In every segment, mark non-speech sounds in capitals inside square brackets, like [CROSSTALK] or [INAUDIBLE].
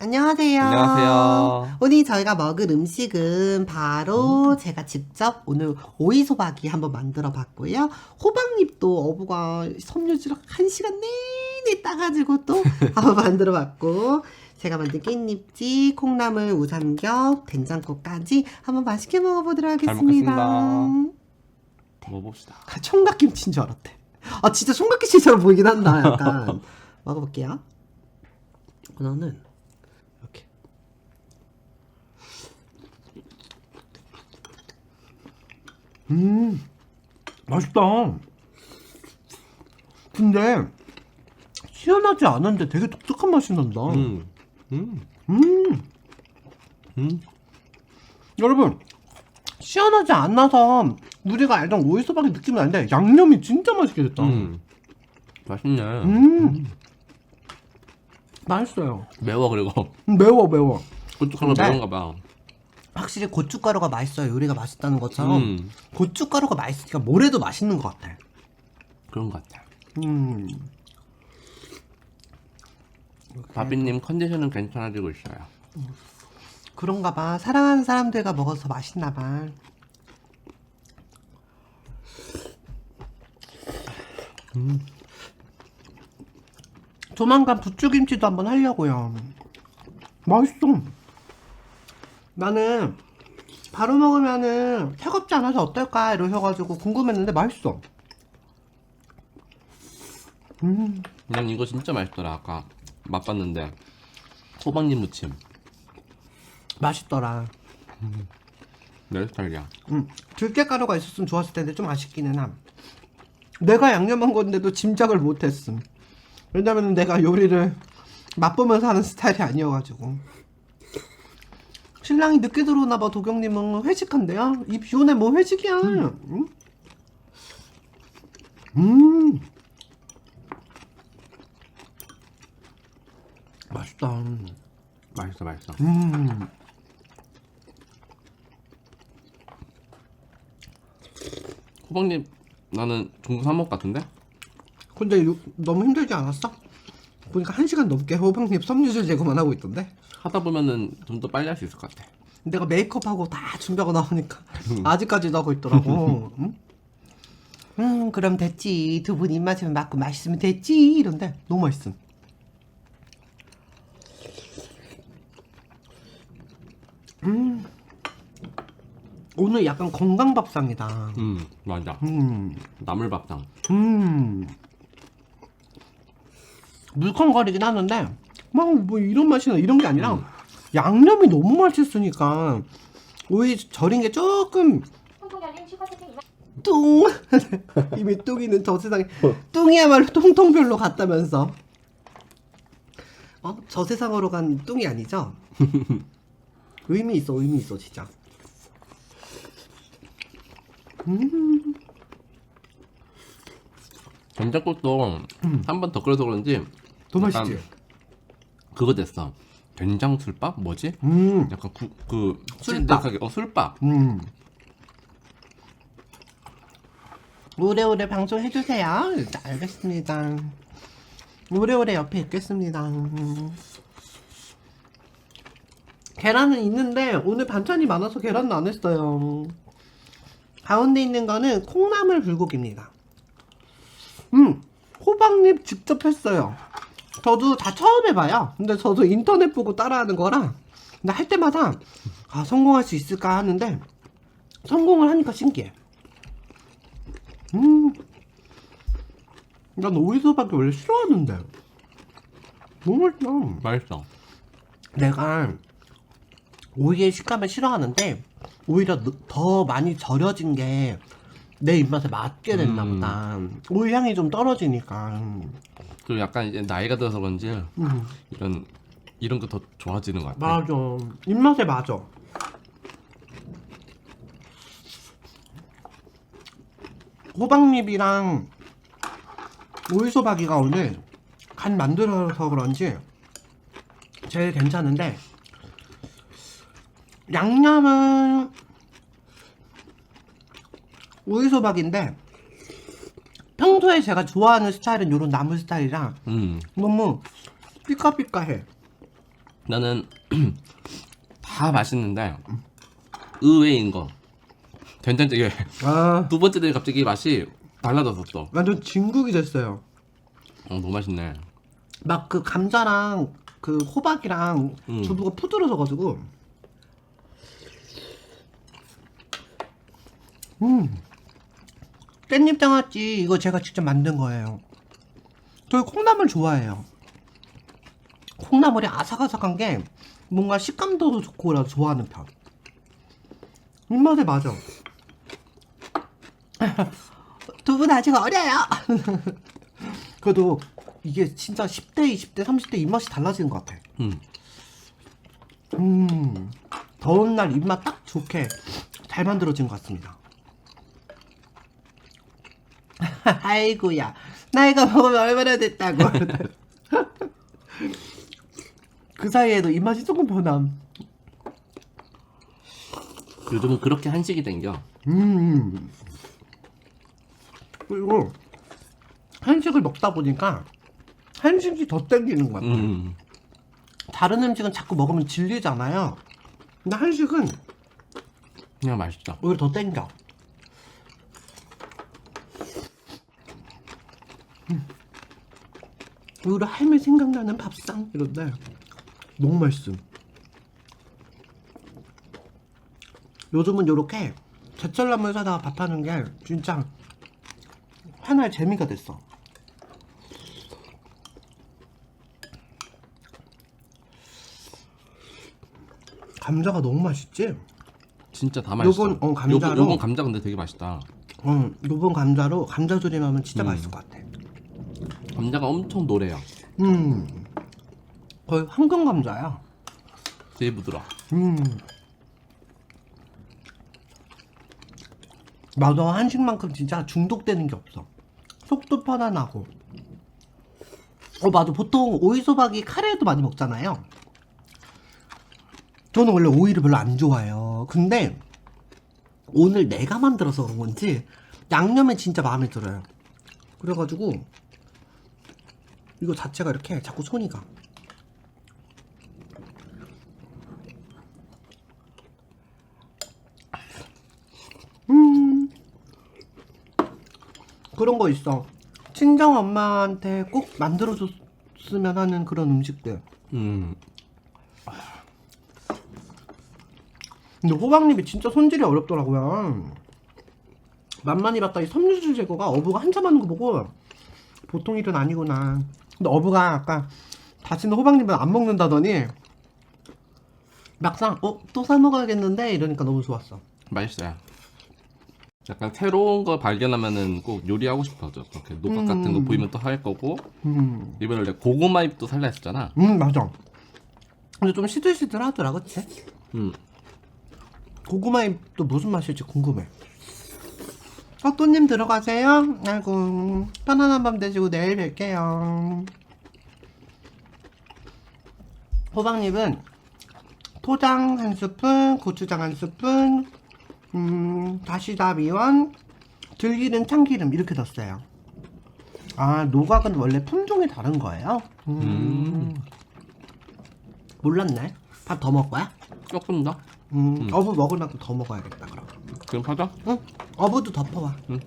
안녕하세요. 안녕하세요. 오늘 저희가 먹을 음식은 바로 제가 직접 오늘 오이소박이 한번 만들어 봤고요. 호박잎도 어부가 섬유지를 한 시간 내내 따가지고 또 [LAUGHS] 한번 만들어 봤고, 제가 만든 깻잎지, 콩나물, 우삼겹, 된장국까지 한번 맛있게 먹어보도록 잘 하겠습니다. 먹겠습니다. 먹어봅시다. 아, 총각김치인 줄 알았대. 아, 진짜 총각김치처럼 보이긴 한다, 약간. [LAUGHS] 먹어볼게요. 저는 이렇게. 음, 맛있다. 근데, 시원하지 않은데 되게 독특한 맛이 난다. 음, 음, 음. 음. 여러분 시원하지 않아서 우리가 알던 오이소박이 느낌은 아닌데 양념이 진짜 맛있게 됐다 음. 맛있네. 음. 맛있어요 매워 그리고 매워 매워 네. 매운가 봐. 확실히 고춧가루가 맛있어요. 요리가 맛있다는 것처럼. 음, 고춧가루가 맛있으니까 뭐래도 맛있는 것 같아. 그런 것 같아. 음. 바비님 컨디션은 괜찮아지고 있어요. 그런가 봐. 사랑하는 사람들과 먹어서 맛있나 봐. 음. 조만간 부추김치도 한번 하려고요. 맛있어 나는 바로 먹으면은 차갑지 않아서 어떨까 이러셔가지고 궁금했는데 맛있어 음 난 이거 진짜 맛있더라. 아까 맛봤는데 호박잎 무침 맛있더라 내 스타일이야. 음, 들깨가루가 있었으면 좋았을 텐데 좀 아쉽기는 함. 내가 양념한 건데도 짐작을 못했음. 왜냐면 내가 요리를 맛보면서 하는 스타일이 아니어가지고. 신랑이 늦게 들어오나봐 도경님은 회식한대요. 이 비오네 뭐 회식이야. 음. 음. 맛있다. 맛있어 맛있어. 음. 호박잎 나는 중국 산먹 같은데? 근데 요- 너무 힘들지 않았어? 보니까 한 시간 넘게 호박잎 섬유질 제거만 하고 있던데. 하다 보면은 좀 더 빨리 할 수 있을 것 같아. 내가 메이크업하고 다 준비하고 나오니까 아직까지도 하고 있더라고. [LAUGHS] 응? 음, 그럼 됐지. 두 분 입맛에 맞고 맛있으면 됐지. 이런데 너무 맛있음. 음, 오늘 약간 건강 밥상이다. 음 맞아. 음, 나물밥상. 음. 물컹거리긴 하는데 막 뭐 이런 맛이 나 이런 게 아니라 양념이 너무 맛있으니까 오이 절인 게 조금 통통 열린 슈퍼 채팅 이만 뚱. [LAUGHS] 이미 뚱이는 저 세상에 뚱이야말로 통통별로 갔다면서. 어? 저 세상으로 간 뚱이 아니죠? [LAUGHS] 의미 있어 의미 있어 진짜. 된장국도 한 번 더 끓여서 그런지 더 약간 맛있지? 그거 됐어. 된장 술밥 뭐지? 음, 약간 구, 그 술밥. 찐득하게 어 술밥. 음. 오래오래 방송해주세요. 네, 알겠습니다. 오래오래 옆에 있겠습니다. 음. 계란은 있는데 오늘 반찬이 많아서 계란은 안 했어요. 가운데 있는 거는 콩나물 불고기입니다. 음, 호박잎 직접 했어요. 저도 다 처음 해봐요. 근데 저도 인터넷 보고 따라하는 거라. 근데 할 때마다 아 성공할 수 있을까 하는데 성공을 하니까 신기해. 음, 난 오이소밖에 원래 싫어하는데 너무 맛있다. 맛있어. 내가 오이의 식감을 싫어하는데 오히려 느- 더 많이 절여진 게 내 입맛에 맞게 됐나 음. 보다. 오이 향이 좀 떨어지니까. 그리고 약간 이제 나이가 들어서 그런지 음, 이런 이런 거 더 좋아지는 것 같아. 맞아. 입맛에 맞아. 호박잎이랑 오이소박이가 오늘 간 만들어서 그런지 제일 괜찮은데 양념은 오이소박인데 평소에 제가 좋아하는 스타일은 이런 나물 스타일이라 음 너무 삐까삐까해. 나는 [CLEARS THROAT] 다 맛있는데 의외인 거 된장찌개 아 두 번째 되니 갑자기 맛이 달라졌었어. 완전 진국이 됐어요. 어, 너무 맛있네. 막 그 감자랑 그 호박이랑 음. 두부가 푸들어져가지고 음 깻잎 장아찌 이거 제가 직접 만든 거예요 저 콩나물 좋아해요 콩나물이 아삭아삭한 게 뭔가 식감도 좋고 라 좋아하는 편 입맛에 맞아 [LAUGHS] 두 분 아직 어려요 [LAUGHS] 그래도 이게 진짜 10대, 20대, 30대 입맛이 달라지는 것 같아. 음. 음, 더운 날 입맛 딱 좋게 잘 만들어진 것 같습니다. [LAUGHS] 아이고야, 나 이거 먹으면 얼마나 됐다고. [LAUGHS] 그 사이에도 입맛이 조금 변함. 요즘은 그렇게 한식이 땡겨. 음. 그리고 한식을 먹다 보니까 한식이 더 땡기는 것 같아. 음. 다른 음식은 자꾸 먹으면 질리잖아요. 근데 한식은 그냥 맛있다. 오히려 더 땡겨. 오히려 할매 생각나는 밥상 이런데 너무 맛있음. 요즘은 요렇게 제철나물 사다가 밥하는 게 진짜 하나의 재미가 됐어. 감자가 너무 맛있지? 진짜 다 맛있어. 요건, 어, 감자로- 요건, 요건 감자 근데 되게 맛있다. 어, 요번 감자로 감자 조림 하면 진짜 맛있을 것 같아. 감자가 엄청 노래요. 음, 거의 황금 감자야. 되게 부드러. 음. 맞아, 한식만큼 진짜 중독되는 게 없어. 속도 편안하고. 어, 맞아. 보통 오이소박이 카레도 많이 먹잖아요. 저는 원래 오이를 별로 안 좋아해요. 근데 오늘 내가 만들어서 그런 건지 양념이 진짜 마음에 들어요. 그래가지고 이거 자체가 이렇게 자꾸 손이 가. 음. 그런 거 있어. 친정 엄마한테 꼭 만들어줬으면 하는 그런 음식들. 음. 근데 호박잎이 진짜 손질이 어렵더라고요. 만만히 봤다 이 섬유질 제거가 어부가 한참 하는 거 보고 보통 일은 아니구나. 근데 어부가 아까 다시는 호박잎을 안 먹는다더니 막상 어 또 사 먹어야겠는데 이러니까 너무 좋았어. 맛있어요. 약간 새로운 거 발견하면은 꼭 요리하고 싶어져. 그렇게 노각 같은 거 보이면 또 할 거고. 음, 이번에 원래 고구마 잎도 살라 했잖아. 음 맞아. 근데 좀 시들시들하더라, 그치? 음. 고구마 잎도 무슨 맛일지 궁금해. 어, 또님 들어가세요. 아이고, 편안한 밤 되시고 내일 뵐게요. 호박잎은 토장 한 스푼, 고추장 한 스푼, 음, 다시다 미원, 들기름, 참기름 이렇게 넣었어요. 아, 노각은 원래 품종이 다른 거예요? 음. 몰랐네. 밥 더 먹을 거야? 조금 더. 음, 어부 먹을 만큼 더 먹어야겠다 그럼. 그럼 파자. 응, 어부도 덮어와. 응.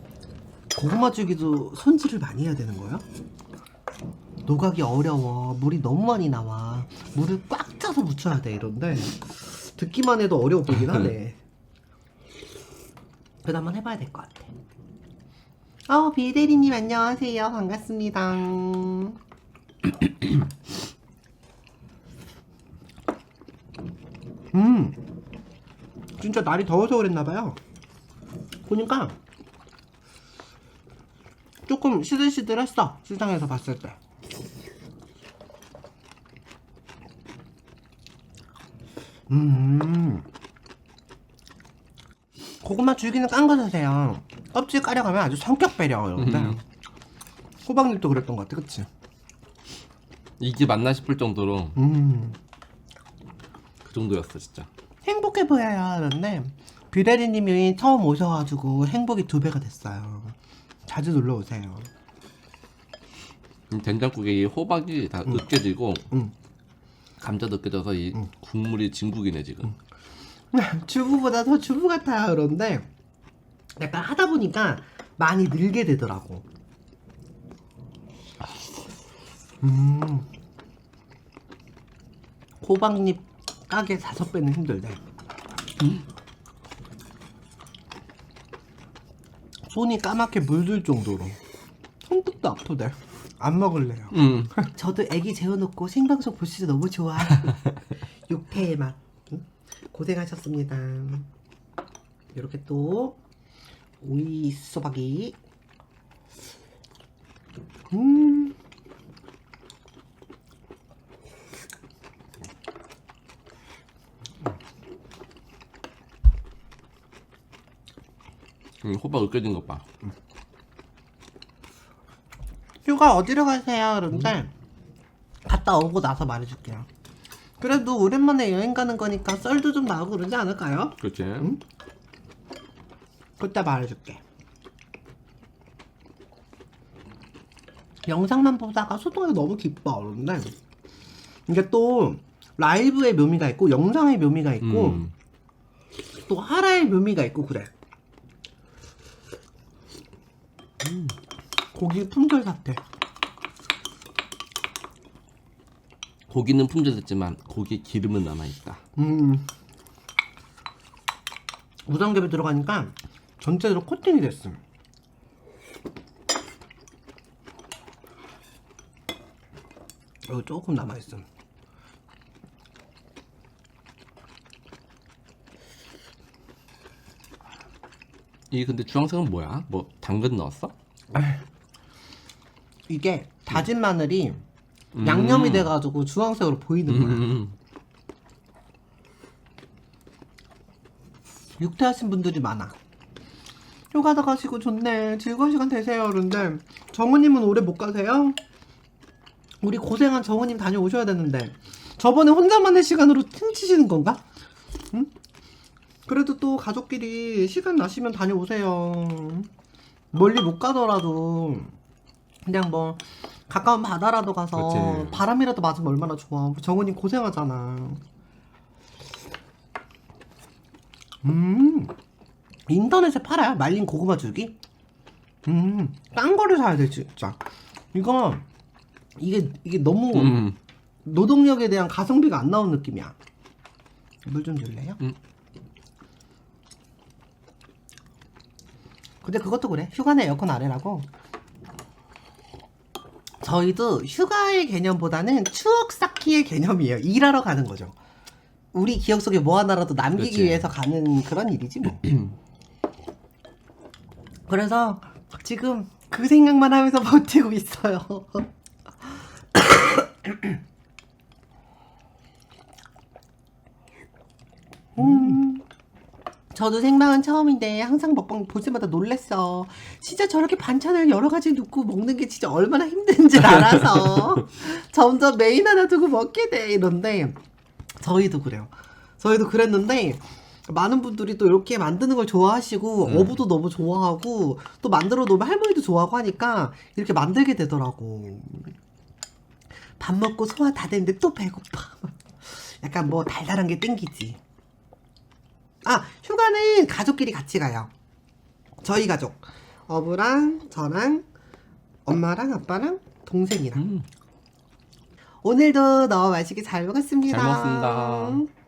고구마 찌기도 손질을 많이 해야 되는 거야? 노각이 어려워. 물이 너무 많이 나와. 물을 꽉 짜서 묻혀야 돼 이런데 듣기만 해도 어려워 보이긴 [LAUGHS] 하네. 그래도 한번 해봐야 될 것 같아. 어, 비대리님 안녕하세요. 반갑습니다. [COUGHS] 음, 진짜 날이 더워서 그랬나봐요. 보니까 조금 시들시들했어. 시장에서 봤을 때. 음. 고구마 줄기는 깐거 사세요. 껍질 까려가면 아주 성격 배려 이런데. 음. 호박잎도 그랬던 것 같아, 그치? 이게 맞나 싶을 정도로 음. 그 정도였어 진짜. 행복해 보여요. 그런데 비레리님이 처음 오셔가지고 행복이 두 배가 됐어요. 자주 놀러 오세요. 이 된장국에 이 호박이 다 으깨지고 음. 감자 느껴져서 이 국물이 진국이네 지금. 주부보다 더 주부 같아요 그런데 약간 하다 보니까 많이 늘게 되더라고 음 호박잎 가게 다섯 배는 힘들대 음. 손이 까맣게 물들 정도로 손끝도 아프대 안 먹을래요 음. [LAUGHS] 저도 애기 재워놓고 생방송 보시죠 너무 좋아. [LAUGHS] 육회의 맛. 응? 고생하셨습니다. 이렇게 또 오이 소박이. 음. 음, 호박 으깨진 것 봐. 휴가 어디로 가세요? 그런데 갔다 오고 나서 말해줄게요. 그래도 오랜만에 여행 가는 거니까 썰도 좀 나오고 그러지 않을까요? 그렇지. 그때 말해줄게. 영상만 보다가 소통이 너무 기뻐. 그런데 이게 또 라이브의 묘미가 있고 영상의 묘미가 있고 음. 또 하라의 묘미가 있고 그래. 음, 고기 품절 사태. 고기는 품절됐지만 고기 기름은 남아 있다. 음. 우동겹이 들어가니까 전체적으로 코팅이 됐음. 여기 조금 남아 있음. 이 근데 주황색은 뭐야? 뭐 당근 넣었어? 이게 다진 마늘이 양념이 돼가지고 주황색으로 보이는 거야. 음. 육퇴하신 분들이 많아. 휴가도 가시고 좋네. 즐거운 시간 되세요. 그런데 정우님은 올해 못 가세요? 우리 고생한 정우님 다녀오셔야 되는데 저번에 혼자만의 시간으로 틈치시는 건가? 응? 그래도 또 가족끼리 시간 나시면 다녀오세요. 멀리 못 가더라도 그냥 뭐 가까운 바다라도 가서 그치. 바람이라도 맞으면 얼마나 좋아. 정우님 고생하잖아. 음, 인터넷에 팔아요? 말린 고구마 줄기? 음, 딴 거를 사야 돼, 진짜. 이거, 이게, 이게 너무 음. 노동력에 대한 가성비가 안 나온 느낌이야. 물 좀 줄래요? 음. 근데 그것도 그래. 휴가는 에어컨 아래라고. 저희도 휴가의 개념보다는 추억 쌓기의 개념이에요. 일하러 가는 거죠. 우리 기억 속에 뭐 하나라도 남기기 그치. 위해서 가는 그런 일이지 뭐. [CLEARS THROAT] 그래서 지금 그 생각만 하면서 [LAUGHS] 버티고 있어요. [CLEARS THROAT] 음. 저도 생방은 처음인데 항상 먹방 볼 때마다 놀랬어. 진짜 저렇게 반찬을 여러 가지 넣고 먹는 게 진짜 얼마나 힘든지 알아서 [LAUGHS] 점점 메인 하나 두고 먹게 돼 이런데 저희도 그래요. 저희도 그랬는데 많은 분들이 또 이렇게 만드는 걸 좋아하시고 음. 어부도 너무 좋아하고 또 만들어 놓으면 할머니도 좋아하고 하니까 이렇게 만들게 되더라고. 밥 먹고 소화 다 됐는데 또 배고파. [LAUGHS] 약간 뭐 달달한 게 땡기지. 아, 휴가는 가족끼리 같이 가요. 저희 가족. 어부랑 저랑 엄마랑 아빠랑 동생이랑. 음. 오늘도 너무 맛있게 잘 먹었습니다. 잘 먹었습니다.